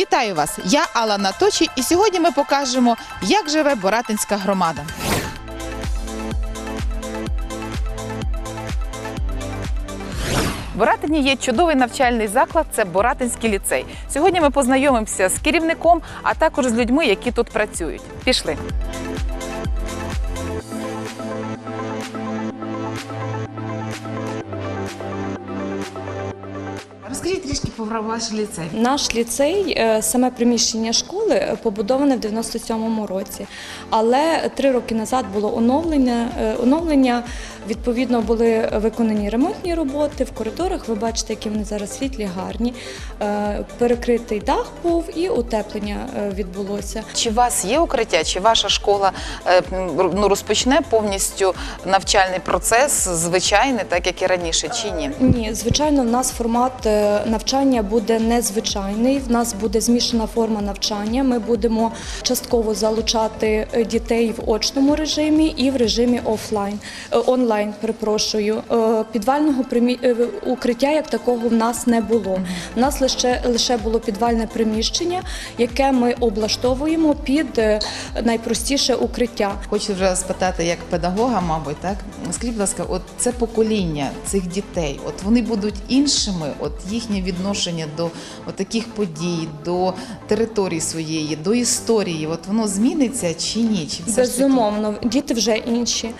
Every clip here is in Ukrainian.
Вітаю вас! Я Алла Наточі, і сьогодні ми покажемо, як живе Боратинська громада. Боратині є чудовий навчальний заклад. Це Боратинський ліцей. Сьогодні ми познайомимося з керівником, а також з людьми, які тут працюють. Пішли. Про ваш ліцей. Наш ліцей, е, саме приміщення школи е, побудоване в 97-му році. Але три роки назад було оновлення. е, оновлення. Відповідно, були виконані ремонтні роботи в коридорах. Ви бачите, які вони зараз світлі, гарні. Перекритий дах був і утеплення відбулося. Чи у вас є укриття, чи ваша школа ну, розпочне повністю навчальний процес звичайний, так як і раніше, чи ні? Ні, звичайно, в нас формат е, навчання буде незвичайний. В нас буде змішана форма навчання. Ми будемо частково залучати е, дітей в очному режимі і в режимі офлайн е, онлайн. Перепрошую, Е, підвального примі... укриття як такого в нас не було. У нас лише лише було підвальне приміщення, яке ми облаштовуємо під найпростіше укриття. Хочу вже спитати як педагога, мабуть, так скажіть, будь ласка, от це покоління цих дітей, от вони будуть іншими, от їхнє відношення до таких подій, до території своєї, до історії, от воно зміниться чи ні? Чи все Безумовно, діти вже інші.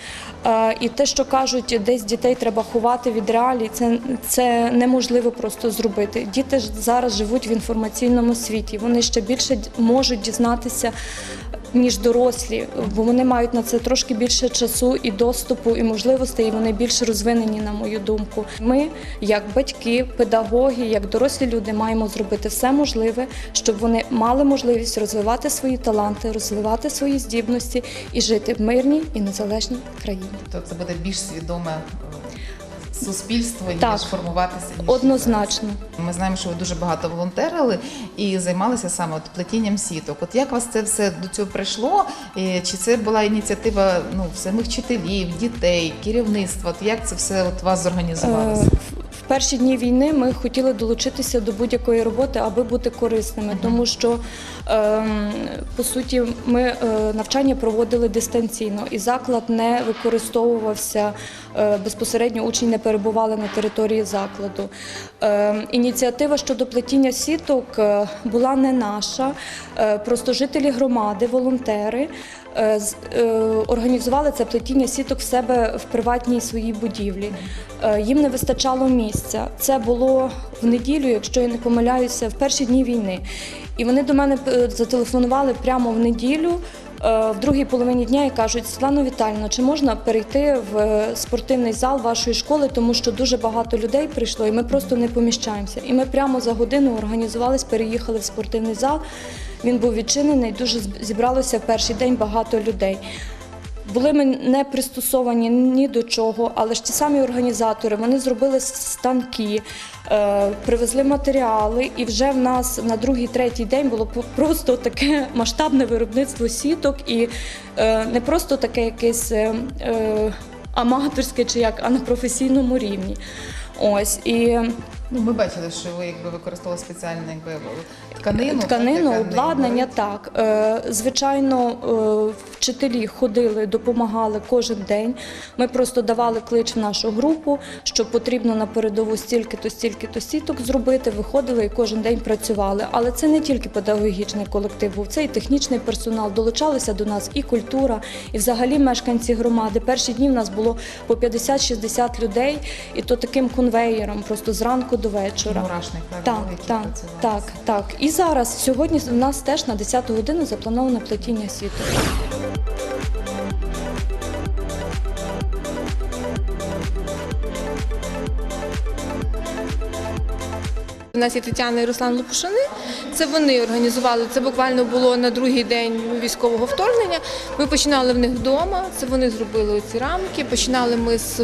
І те, що кажуть, десь дітей треба ховати від реалій, це, це неможливо просто зробити. Діти зараз живуть в інформаційному світі. Вони ще більше можуть дізнатися. Ніж дорослі, бо вони мають на це трошки більше часу і доступу, і можливостей, і вони більш розвинені, на мою думку. Ми, як батьки, педагоги, як дорослі люди, маємо зробити все можливе, щоб вони мали можливість розвивати свої таланти, розвивати свої здібності і жити в мирній і незалежній країні. то це буде більш свідоме е, суспільство, ніж Так. формуватися ніж Однозначно. зараз. Ми знаємо, що ви дуже багато волонтерили і займалися саме от плетінням сіток. От як вас це все до цього прийшло? І Чи це була ініціатива ну самих вчителів, дітей, керівництва? От як це все от у вас зорганізувалося? Е, В перші дні війни ми хотіли долучитися до будь-якої роботи, аби бути корисними, тому що ем, по суті ми е, навчання проводили дистанційно, і заклад не використовувався е, безпосередньо. Учні не перебували на території закладу. Ем, Ініціатива щодо плетіння сіток е, була не наша. Просто жителі громади, волонтери організували це плетіння сіток в себе в приватній своїй будівлі. Е, Їм не вистачало місця. Це було в неділю, якщо я не помиляюся, в перші дні війни. І вони до мене е, зателефонували прямо в неділю. е, В другій половині дня і кажуть, Світлана Віталіївна, чи можна перейти в е, спортивний зал вашої школи, тому що дуже багато людей прийшло, і ми просто не поміщаємося. І ми прямо за годину організувались, переїхали в спортивний зал. Він був відчинений, дуже зібралося в перший день багато людей. Були ми не пристосовані ні до чого, але ж ті самі організатори вони зробили станки, е, привезли матеріали, і вже в нас на другий, третій день було просто таке масштабне виробництво сіток, і е, не просто таке якесь е, аматорське чи як, а на професійному рівні. Ось і Ну ми бачили, що ви якби використовували спеціальну якби тканину, тканину, так, обладнання, так. Е, Звичайно, е, вчителі ходили, допомагали кожен день. Ми просто давали клич в нашу групу, що потрібно на передову стільки-то, стільки-то сіток зробити. Виходили і кожен день працювали. Але це не тільки педагогічний колектив був, це і технічний персонал. Долучалися до нас і культура, і взагалі мешканці громади. Перші дні в нас було по 50-60 людей, і то таким конвеєром, просто зранку до вечора. Мурашник, так, Так, так, так, так. І зараз сьогодні в нас теж на 10 годину заплановане плетіння сіток. Нас є Тетяна і Руслан Лопушани. Це вони організували. Це буквально було на другий день військового вторгнення. Ми починали в них вдома. Це вони зробили ці рамки. Починали ми з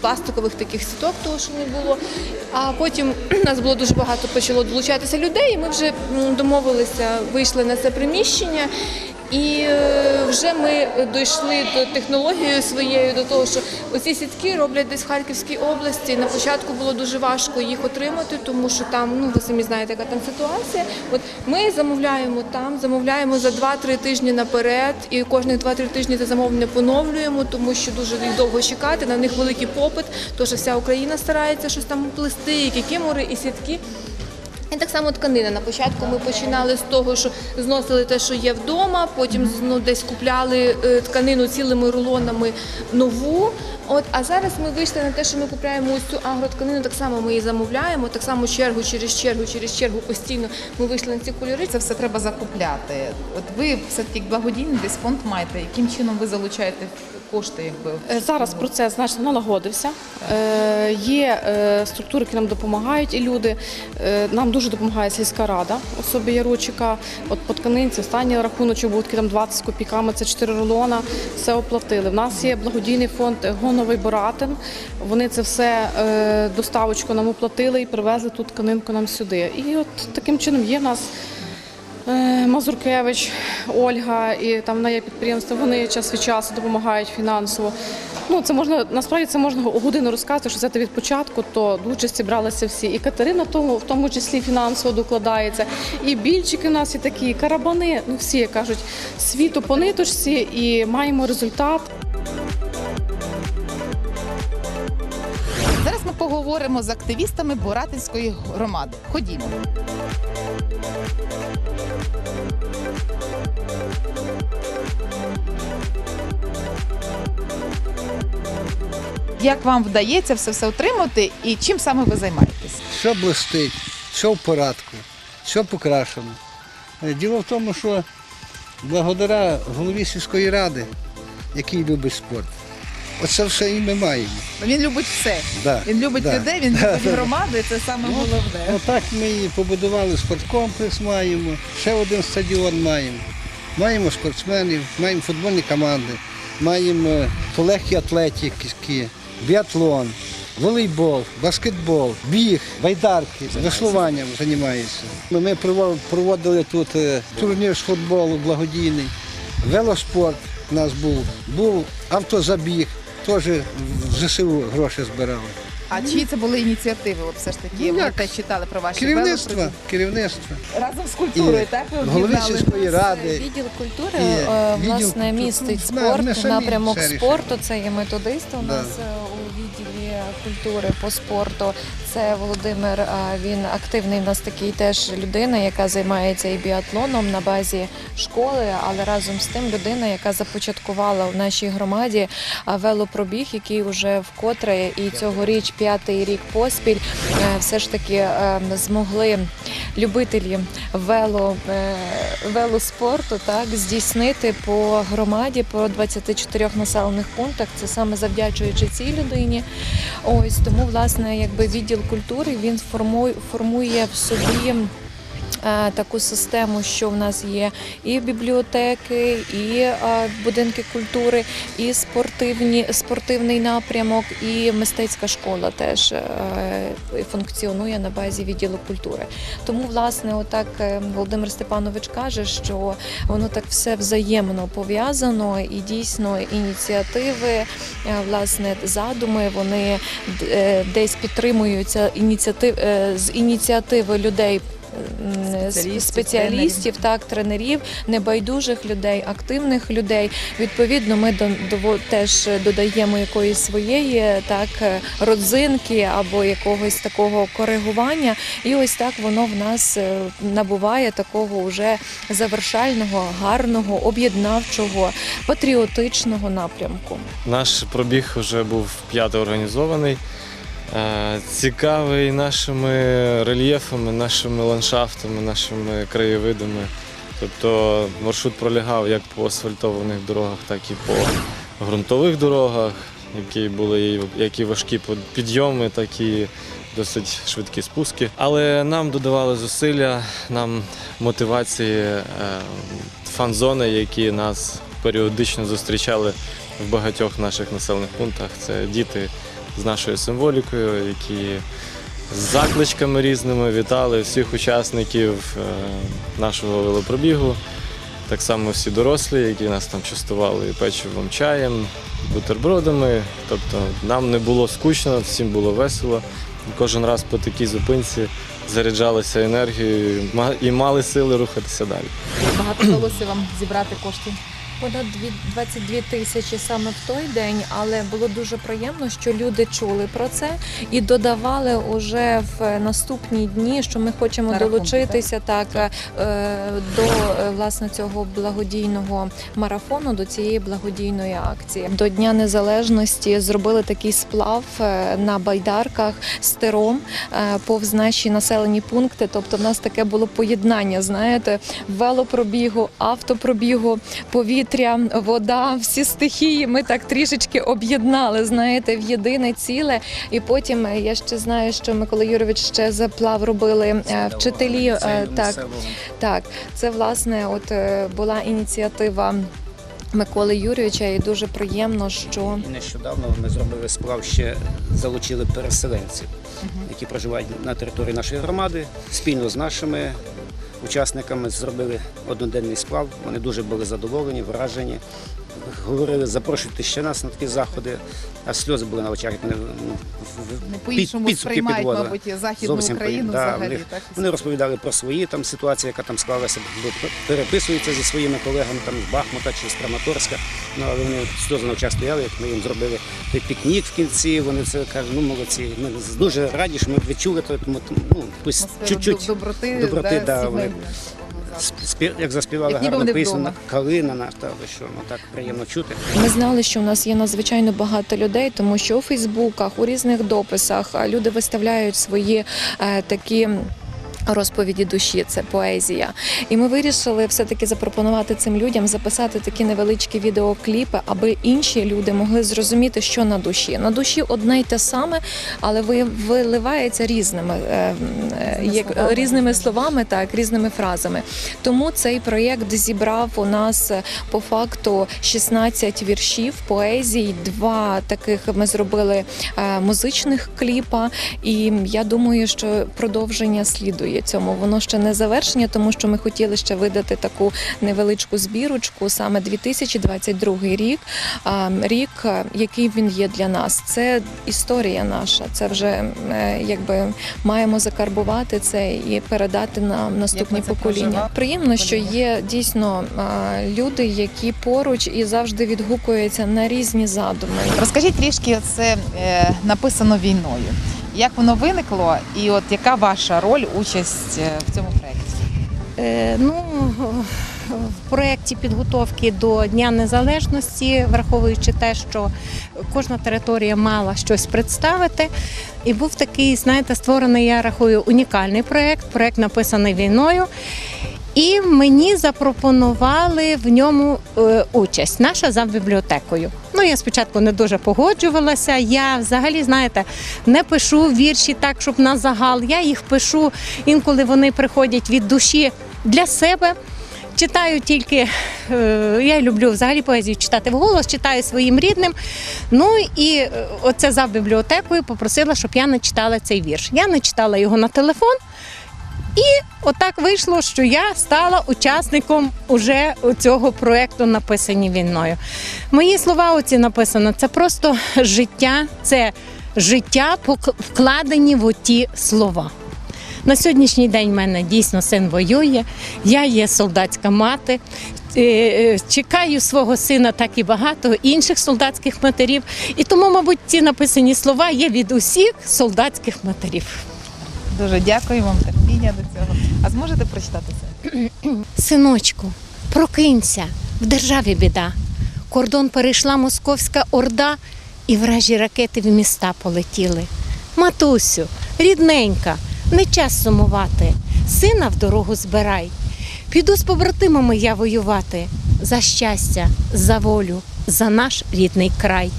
пластикових таких сіток, того що не було. А потім нас було дуже багато почало долучатися людей. і Ми вже домовилися, вийшли на це приміщення. І е, вже ми дійшли до технології своєю, до того, що оці сітки роблять десь в Харківській області. На початку було дуже важко їх отримати, тому що там, ну ви самі знаєте, яка там ситуація. От ми замовляємо там, замовляємо за 2-3 тижні наперед, і кожних 2-3 тижні це замовлення поновлюємо, тому що дуже довго чекати. На них великий попит, що вся Україна старається щось там плести, і кікімори, і сітки. І так само тканина. На початку ми починали з того, що зносили те, що є вдома, потім ну, десь купляли е, тканину цілими рулонами нову. От, а зараз ми вийшли на те, що ми купляємо ось цю агротканину, так само ми її замовляємо, так само чергу через чергу, через чергу постійно ми вийшли на ці кольори. Це все треба закупляти. От ви все-таки благодійний десь фонд маєте, яким чином ви залучаєте кошти, якби Е, Зараз процес значно налагодився. Е, Є е, структури, які нам допомагають, і люди. Нам дуже допомагає сільська рада, особи Яручика. От по тканинці, останній рахуночок був там 20 з копійками, це 4 рулона, все оплатили. В нас є благодійний фонд Гоновий Боратин. Вони це все доставочку нам оплатили і привезли ту тканинку нам сюди. І от таким чином є в нас. Е, Мазуркевич, Ольга і там на є підприємство. Вони час від часу допомагають фінансово. Ну це можна насправді це можна годину розказати, що взяти від початку, то до участі бралися всі. І Катерина тому, в тому числі фінансово докладається. І більчики у нас і такі, і карабани. Ну всі як кажуть, світу по ниточці і маємо результат. зараз ми поговоримо з активістами Боратинської громади. Ходімо. Як вам вдається все все отримати і чим саме ви займаєтесь? Все блистить, все в порядку, все покрашено. Е, Діло в тому, що благодаря голові сільської ради, який любить спорт, оце все і ми маємо. Він любить все. Да, Він любить да. людей, він любить громаду, і це саме головне. Отак ми і побудували спорткомплекс, маємо, ще один стадіон маємо. Маємо спортсменів, маємо футбольні команди, маємо е, полегкі атлетики, біатлон, волейбол, баскетбол, біг, байдарки, веслуванням займаються. Ми ми проводили тут е, турнір з футболу благодійний, велоспорт у нас був, був автозабіг, теж в ЗСУ гроші збирали. А чиї це були ініціативи? От все ж таки, Ну, ви теж те читали про ваші Керівництво, велопрогулянки? керівництво. разом з культурою, І так? Ви голови об'єднали? сільської ради. Відділ культури І е, відділ власне культури. містить Ну, ми спорт, самі напрямок це спорту. Це є методисти у Да. нас е, у відділі культури по спорту. Це Володимир. Він активний. У нас такий теж людина, яка займається і біатлоном на базі школи, але разом з тим людина, яка започаткувала в нашій громаді велопробіг, який вже вкотре і цьогоріч п'ятий рік поспіль е, все ж таки е, змогли любителі вело, е, велоспорту так здійснити по громаді по 24 населених пунктах. Це саме завдячуючи цій людині. Ось тому, власне, якби відділ культури він формує, в собі. Е, Таку систему, що в нас є і бібліотеки, і е, будинки культури, і спортивні, спортивний напрямок, і мистецька школа теж е, функціонує на базі відділу культури. Тому, власне, отак Володимир Степанович каже, що воно так все взаємно пов'язано, і дійсно ініціативи, власне, задуми, вони десь підтримуються ініціатив з ініціативи людей. М, Спеціалістів, Спеціалістів, так, тренерів, небайдужих людей, активних людей. Відповідно, ми до, теж додаємо якоїсь своєї так е, родзинки або якогось такого коригування. І ось так воно в нас е, набуває такого уже завершального, гарного, об'єднавчого, патріотичного напрямку. Наш пробіг вже був п'ятий організований. Е, Цікавий нашими рельєфами, нашими ландшафтами, нашими краєвидами. Тобто маршрут пролягав як по асфальтованих дорогах, так і по ґрунтових дорогах, які були і- як і важкі підйоми, так і досить швидкі спуски. Але нам додавали зусилля, нам мотивації е, фан-зони, які нас періодично зустрічали в багатьох наших населених пунктах. Це діти з нашою символікою, які з закличками різними вітали всіх учасників е, нашого велопробігу. так само всі дорослі, які нас там частували печивом, чаєм, бутербродами. Тобто нам не було скучно, всім було весело. Кожен раз по такій зупинці заряджалися енергією і мали сили рухатися далі. Багато вдалося вам зібрати коштів. Понад дві- 22 тисячі саме в той день, але було дуже приємно, що люди чули про це і додавали уже в наступні дні, що ми хочемо На рахунки, долучитися так, е, до е, власне цього благодійного марафону, до цієї благодійної акції. До Дня Незалежності зробили такий сплав е, на байдарках з тиром повз наші населені пункти. Тобто, в нас таке було поєднання, знаєте, велопробігу, автопробігу, повітря, вода, всі стихії. Ми так трішечки об'єднали, знаєте, в єдине ціле. І потім е, я ще знаю, що Микола Юрович ще заплав робили е, вчителі. е, Так, так, це власне, от була ініціатива. Миколи Юрійовича, і дуже приємно, що І нещодавно ми зробили сплав, ще залучили переселенців, які проживають на території нашої громади. Спільно з нашими учасниками зробили одноденний сплав. Вони дуже були задоволені, вражені. Говорили, запрошуйте ще нас на такі заходи, а сльози були на очах. як Вони ну, в- Не по-іншому підсумки сприймають, підводили. мабуть, Західну Зовсім Україну да, взагалі. них- так? Вони розповідали про свої там ситуації, яка там склалася, бо переписуються зі своїми колегами там з Бахмута чи з Краматорська. Ну але вони сльози на очах стояли, як ми їм зробили той пікнік в кінці. Вони це кажуть, ну молодці. Ми дуже раді, що ми відчули то, тому ну якусь Атмосферу чуть-чуть. доброти, доброти, да, вони сімейної. Спів, як заспівали Як ніби гарну пісню, калина наша, що, ну так приємно чути. Ми знали, що у нас є надзвичайно багато людей, тому що у Фейсбуках, у різних дописах люди виставляють свої е, такі. Розповіді душі, це поезія. І ми вирішили все-таки запропонувати цим людям записати такі невеличкі відеокліпи, аби інші люди могли зрозуміти, що на душі. На душі одне й те саме, але ви- виливається різними, е, е, Різними як, словами. різними словами, так, різними фразами. Тому цей проєкт зібрав у нас е, по факту 16 віршів, поезій, два таких ми зробили музичних кліпа. І я думаю, що продовження слідує цьому. Воно ще не завершення, тому що ми хотіли ще видати таку невеличку збірочку, саме 2022 рік. Рік, який він є для нас. Це історія наша. Це вже е, якби маємо закарбувати це і передати на наступні покоління. Приємно, що є дійсно люди, які поруч і завжди відгукуються на різні задуми. Розкажіть трішки, це е, написано війною. Як воно виникло, і от яка ваша роль, участь е, в цьому проєкті? Е, Ну, в проєкті підготовки до Дня Незалежності, враховуючи те, що кожна територія мала щось представити, і був такий, знаєте, створений, я рахую, унікальний проєкт, проєкт написаний війною. І мені запропонували в ньому е, участь наша за бібліотекою. Ну, я спочатку не дуже погоджувалася. Я взагалі, знаєте, не пишу вірші так, щоб на загал. Я їх пишу інколи вони приходять від душі для себе. Читаю тільки, е, я люблю взагалі поезію читати вголос, читаю своїм рідним. Ну і е, оце за бібліотекою попросила, щоб я не читала цей вірш. Я не читала його на телефон. І отак вийшло, що я стала учасником уже цього проєкту написані війною. Мої слова оці написано це просто життя, це життя вкладені в оті слова. На сьогоднішній день в мене дійсно син воює, я є солдатська мати. е, е, Чекаю свого сина, так і багато інших солдатських матерів. І тому, мабуть, ці написані слова є від усіх солдатських матерів. Дуже дякую вам, терпіння до цього. А зможете прочитати це? Синочку, прокинься, в державі біда. Кордон перейшла московська орда, і вражі ракети в міста полетіли. Матусю, рідненька, не час сумувати. Сина в дорогу збирай. Піду з побратимами я воювати за щастя, за волю, за наш рідний край.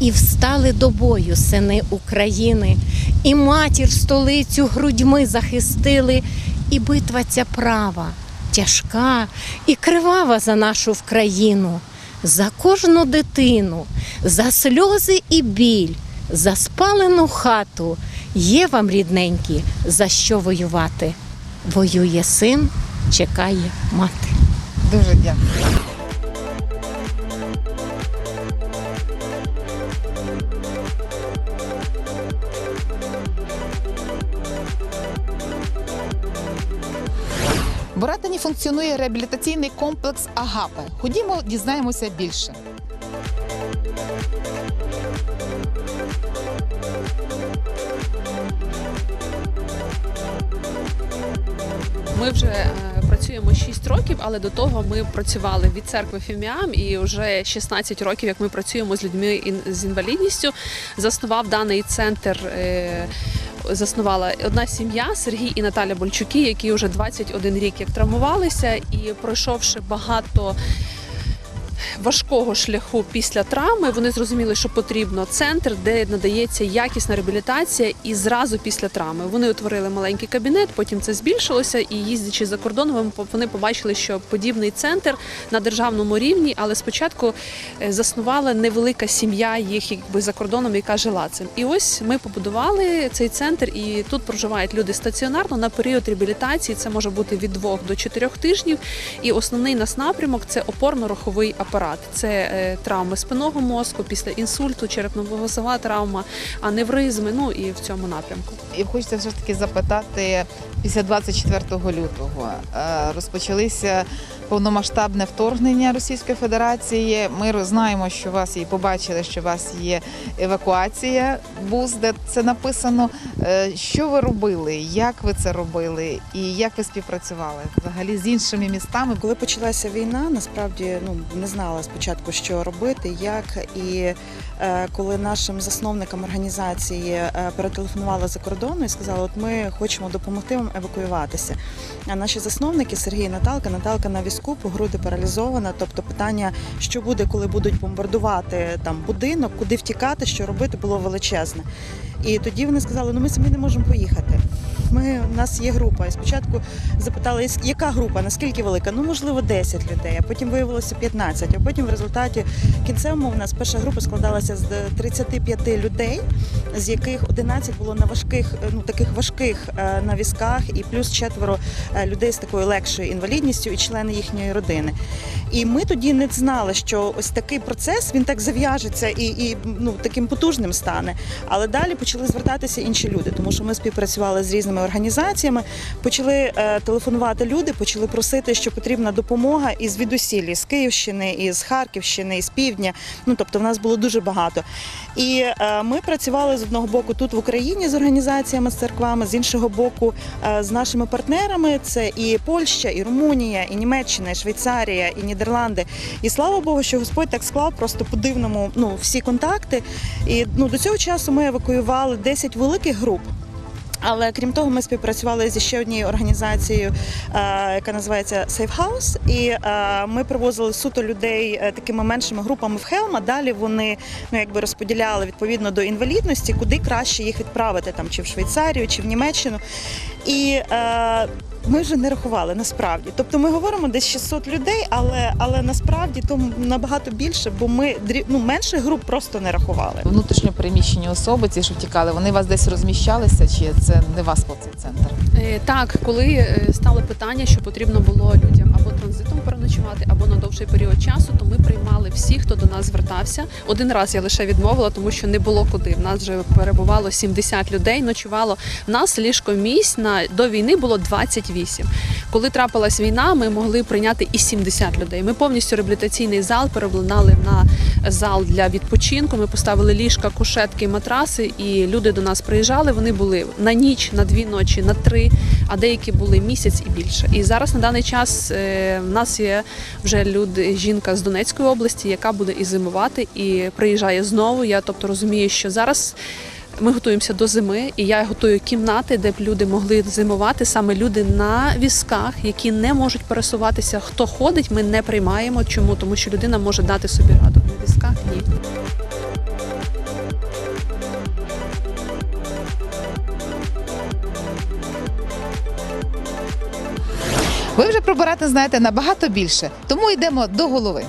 І встали до бою сини України, і матір столицю грудьми захистили, і битва ця права, тяжка і кривава за нашу Вкраїну, за кожну дитину, за сльози і біль, за спалену хату. Є вам, рідненькі, за що воювати. Воює син, чекає мати. Дуже дякую. Боратині функціонує реабілітаційний комплекс Агапе. Ходімо, дізнаємося більше. Ми вже е, працюємо 6 років, але до того ми працювали від церкви Фіміам і вже 16 років, як ми працюємо з людьми з інвалідністю. Заснував даний центр. Заснувала одна сім'я Сергій і Наталя Больчуки, які вже 21 рік як травмувалися, і пройшовши багато важкого шляху після травми, вони зрозуміли, що потрібно центр, де надається якісна реабілітація, і зразу після травми вони утворили маленький кабінет. Потім це збільшилося, і їздячи за кордон, вони по- вони побачили, що подібний центр на державному рівні, але спочатку е, заснувала невелика сім'я їх, якби за кордоном, яка жила цим. І ось ми побудували цей центр, і тут проживають люди стаціонарно на період реабілітації. Це може бути від двох до чотирьох тижнів. І основний нас напрямок це опорно-руховий апарат. Це е, травми спинного мозку після інсульту, черепно-мозгова травма, аневризми. Ну і в цьому напрямку. І хочеться все ж таки запитати після 24 лютого е, розпочалися повномасштабне вторгнення Російської Федерації. Ми знаємо, що у вас і побачили, що у вас є евакуація. Буз, де це написано. Е, Що ви робили? Як ви це робили? І як ви співпрацювали взагалі з іншими містами? Коли почалася війна, насправді ну не знала спочатку, що робити, як і е, коли нашим засновникам організації е, перетелефонували за кордону і сказали, от ми хочемо допомогти вам евакуюватися. А наші засновники Сергій Наталка, Наталка на візку, по груди паралізована. Тобто питання, що буде, коли будуть бомбардувати там будинок, куди втікати, що робити, було величезне. І тоді вони сказали, ну ми самі не можемо поїхати. Ми у нас є група. І спочатку запитали, яка група, наскільки велика? Ну можливо, 10 людей, а потім виявилося 15. А потім в результаті кінцевому в нас перша група складалася з 35 людей, з яких 11 було на важких, е, ну таких важких е, на візках, і плюс четверо е, людей з такою легшою інвалідністю і члени їхньої родини. І ми тоді не знали, що ось такий процес він так зав'яжеться і, і ну таким потужним стане. Але далі почали звертатися інші люди, тому що ми співпрацювали з різними організаціями, почали е, телефонувати люди, почали просити, що потрібна допомога із звідусілі, з Київщини, із Харківщини, із півдня. Ну тобто, в нас було дуже багато. І е, ми працювали з одного боку тут в Україні з організаціями, з церквами, з іншого боку е, з нашими партнерами. Це і Польща, і Румунія, і Німеччина, і Швейцарія, і Нідерланди. І слава Богу, що Господь так склав просто по дивному ну, всі контакти. І ну, до цього часу ми евакуювали 10 великих груп. Але крім того, ми співпрацювали зі ще однією організацією, е, яка називається Safe House. І е, ми привозили суто людей е, такими меншими групами в Хелм, а Далі вони ну якби розподіляли відповідно до інвалідності, куди краще їх відправити, там чи в Швейцарію, чи в Німеччину. І ми вже не рахували насправді. Тобто ми говоримо десь 600 людей, але, але насправді то набагато більше, бо ми ну, менших груп просто не рахували. Внутрішньо переміщені особи, ці що втікали, вони вас десь розміщалися, чи це не вас по цей центр? Е, Так, коли е, стало питання, що потрібно було людям або транзитом переночувати, або на довший період часу, то ми приймали всіх, хто до нас звертався. Один раз я лише відмовила, тому що не було куди. В нас вже перебувало 70 людей, ночувало. В нас ліжко місць на до війни було 28. Коли трапилась війна, ми могли прийняти і 70 людей. Ми повністю реабілітаційний зал переобладнали на зал для відпочинку. Ми поставили ліжка, кушетки, матраси, і люди до нас приїжджали. Вони були на ніч, на дві ночі, на три, а деякі були місяць і більше. І зараз на даний час е, в нас є вже люди, жінка з Донецької області, яка буде і зимувати, і приїжджає знову. Я тобто розумію, що зараз. Ми готуємося до зими, і я готую кімнати, де б люди могли зимувати, саме люди на візках, які не можуть пересуватися. Хто ходить, ми не приймаємо. Чому? Тому що людина може дати собі раду. На візках ні. Ви вже про Барати знаєте набагато більше, тому йдемо до голови.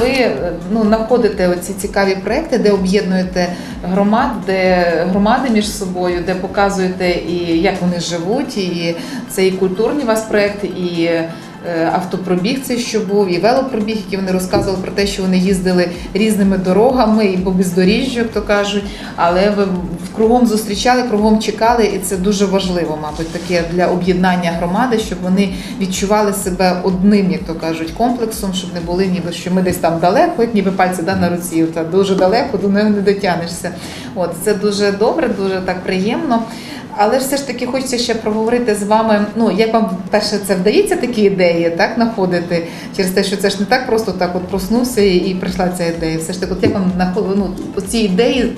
ви е, ну, знаходите оці цікаві проекти, де об'єднуєте громад, де громади між собою, де показуєте і як вони живуть, і це і культурні у вас проекти, і автопробіг цей, що був, і велопробіг, які вони розказували про те, що вони їздили різними дорогами і по бездоріжжю, як то кажуть. Але ви кругом зустрічали, кругом чекали, і це дуже важливо, мабуть, таке для об'єднання громади, щоб вони відчували себе одним, як то кажуть, комплексом, щоб не були ніби що ми десь там далеко, як ніби пальці да, на руці, та дуже далеко, до них не дотягнешся. От це дуже добре, дуже так приємно. Але ж все ж таки хочеться ще проговорити з вами. Ну як вам перше це вдається такі ідеї, так знаходити через те, що це ж не так просто так, от проснувся і, прийшла ця ідея. Все ж таки, от як вам ну, ці ідеї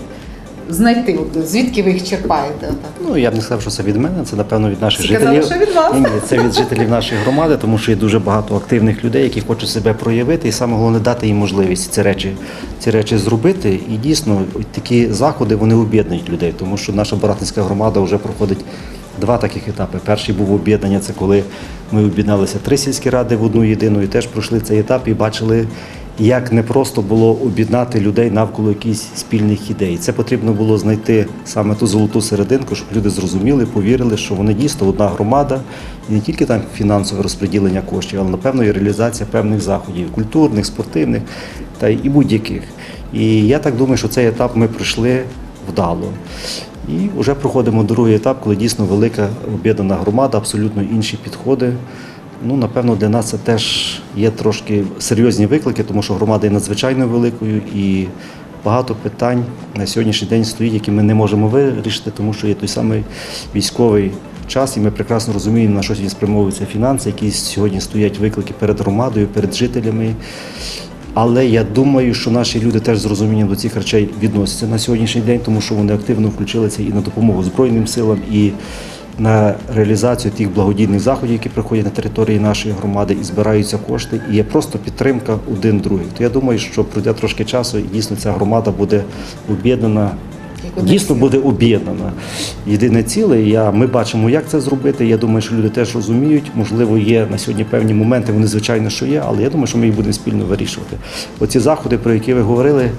знайти? Звідки ви їх черпаєте? Ну я б не сказав, що це від мене, це напевно від наших Всі казали, жителів. що від вас. Ні, ні, це від жителів нашої громади, тому що є дуже багато активних людей, які хочуть себе проявити, і саме головне дати їм можливість ці речі, ці речі зробити. І дійсно такі заходи вони об'єднують людей, тому що наша Баратинська громада вже проходить. Два таких етапи. Перший був об'єднання, це коли ми об'єдналися три сільські ради в одну єдину і теж пройшли цей етап і бачили, як непросто було об'єднати людей навколо якихось спільних ідей. Це потрібно було знайти саме ту золоту серединку, щоб люди зрозуміли, повірили, що вони дійсно одна громада, і не тільки там фінансове розподілення коштів, але напевно і реалізація певних заходів культурних, спортивних та і будь-яких. І я так думаю, що цей етап ми пройшли вдало. І вже проходимо другий етап, коли дійсно велика об'єднана громада, абсолютно інші підходи. Ну, напевно, для нас це теж є трошки серйозні виклики, тому що громада є надзвичайно великою і багато питань на сьогоднішній день стоїть, які ми не можемо вирішити, тому що є той самий військовий час, і ми прекрасно розуміємо, на що сьогодні спрямовуються фінанси, які сьогодні стоять виклики перед громадою, перед жителями. Але я думаю, що наші люди теж з розумінням до цих речей відносяться на сьогоднішній день, тому що вони активно включилися і на допомогу Збройним силам, і на реалізацію тих благодійних заходів, які проходять на території нашої громади, і збираються кошти. І є просто підтримка один другий. То я думаю, що пройде трошки часу, і дійсно ця громада буде об'єднана. Дійсно буде об'єднана єдине ціле. Я, ми бачимо, як це зробити. Я думаю, що люди теж розуміють. Можливо, є на сьогодні певні моменти, вони звичайно, що є, але я думаю, що ми їх будемо спільно вирішувати. Оці заходи, про які ви говорили,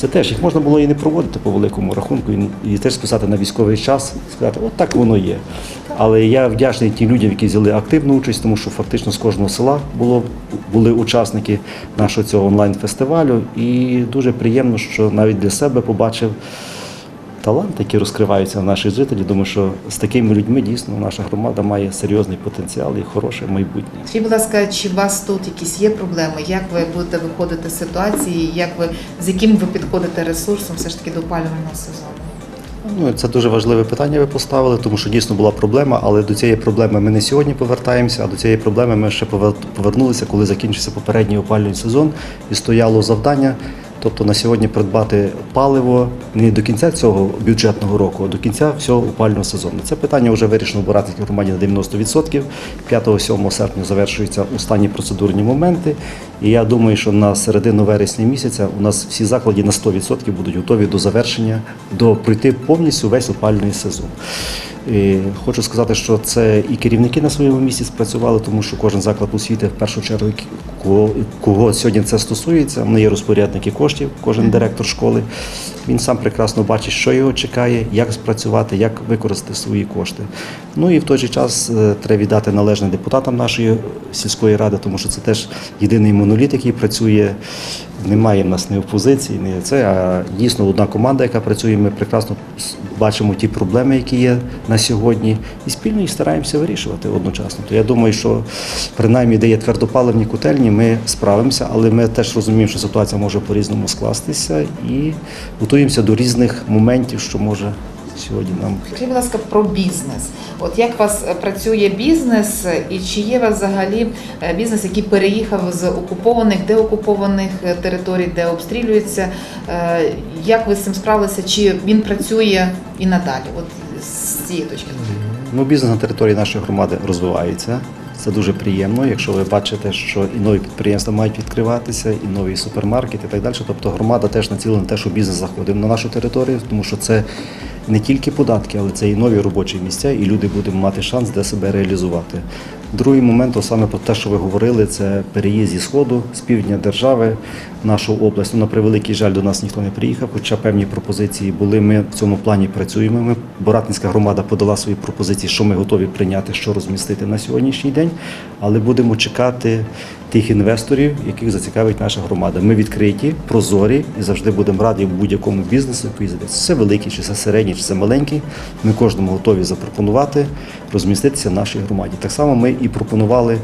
це теж їх можна було і не проводити по великому рахунку, і, теж списати на військовий час, сказати, от так воно є. Але я вдячний тим людям, які взяли активну участь, тому що фактично з кожного села було, були учасники нашого цього онлайн-фестивалю. І дуже приємно, що навіть для себе побачив талант, які розкриваються в наших жителів. Думаю, що з такими людьми дійсно наша громада має серйозний потенціал і хороше майбутнє. Скажіть, будь ласка, чи у вас тут якісь є проблеми? Як ви будете виходити з ситуації? Як ви з яким ви підходите ресурсом все ж таки до опалювального сезону? Ну, це дуже важливе питання ви поставили, тому що дійсно була проблема, але до цієї проблеми ми не сьогодні повертаємося, а до цієї проблеми ми ще повернулися, коли закінчився попередній опалювальний сезон і стояло завдання. Тобто на сьогодні придбати паливо не до кінця цього бюджетного року, а до кінця всього опалювального сезону. Це питання вже вирішено в Боратській громаді на 90%. 5-7 серпня завершуються останні процедурні моменти. І я думаю, що на середину вересня місяця у нас всі заклади на 100% будуть готові до завершення, до пройти повністю весь опалювальний сезон. І хочу сказати, що це і керівники на своєму місці спрацювали, тому що кожен заклад освіти, в першу чергу, кого, кого сьогодні це стосується, вони є розпорядники коштів, кожен директор школи. Він сам прекрасно бачить, що його чекає, як спрацювати, як використати свої кошти. Ну і в той же час е, треба віддати належне депутатам нашої сільської ради, тому що це теж єдиний моноліт, який працює. Немає в нас ні опозиції, ні це, а дійсно одна команда, яка працює. Ми прекрасно бачимо ті проблеми, які є на сьогодні, і спільно їх стараємося вирішувати одночасно. То я думаю, що принаймні, де є твердопаливні котельні, ми справимося, але ми теж розуміємо, що ситуація може по-різному скластися і готуємося до різних моментів, що може сьогодні нам Скажіть, будь ласка, про бізнес. От як у вас е, працює бізнес, е, і чи є у вас взагалі е, бізнес, який переїхав з окупованих, деокупованих територій, де обстрілюється? Як ви з цим справилися? Чи він працює і надалі? От з цієї точки. Ну, бізнес на території нашої громади розвивається. Це дуже приємно, якщо ви бачите, що і нові підприємства мають відкриватися, і нові супермаркети, і так далі. Тобто громада теж націлена на те, що бізнес заходив на нашу територію, тому що це не тільки податки, але це і нові робочі місця, і люди будуть мати шанс де себе реалізувати. Другий момент, саме про те, що ви говорили, це переїзд зі сходу, з півдня держави нашу область. Ну, на превеликий жаль, до нас ніхто не приїхав, хоча певні пропозиції були. Ми в цьому плані працюємо. Ми Боратинська громада подала свої пропозиції, що ми готові прийняти, що розмістити на сьогоднішній день, але будемо чекати тих інвесторів, яких зацікавить наша громада. Ми відкриті, прозорі і завжди будемо раді будь-якому бізнесу, який зайдеться. Це великий, чи це середній, чи це маленький. Ми кожному готові запропонувати розміститися в нашій громаді. Так само ми і пропонували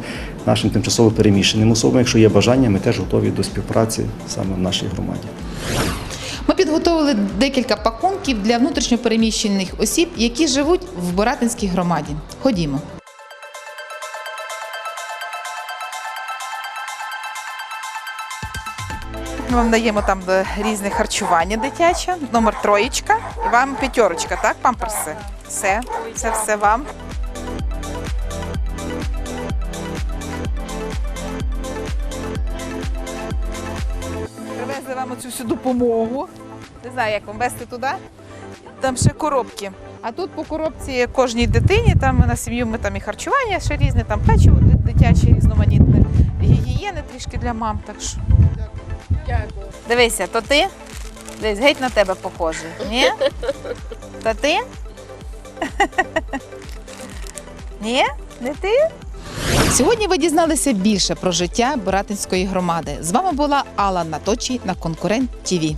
нашим тимчасово переміщеним особам, якщо є бажання, ми теж готові до співпраці саме в нашій громаді. Ми підготовили декілька пакунків для внутрішньопереміщених осіб, які живуть в Боратинській громаді. Ходімо. Ми вам даємо там е, різне харчування дитяче, номер троєчка, і вам п'ятерочка, так, памперси? Все, це все вам. Привезли вам оцю всю допомогу. Не знаю, як вам вести туди. Там ще коробки. А тут по коробці кожній дитині, там на сім'ю ми там і харчування ще різне, там печиво дитяче різноманітне, гігієни трішки для мам. Так що. Дякую. Дивися, то ти? Дивись, геть на тебе похоже. Ні? То ти? Ні? Не ти? Сьогодні ви дізналися більше про життя Боратинської громади. З вами була Алла Наточій на Конкурент ТІВІ.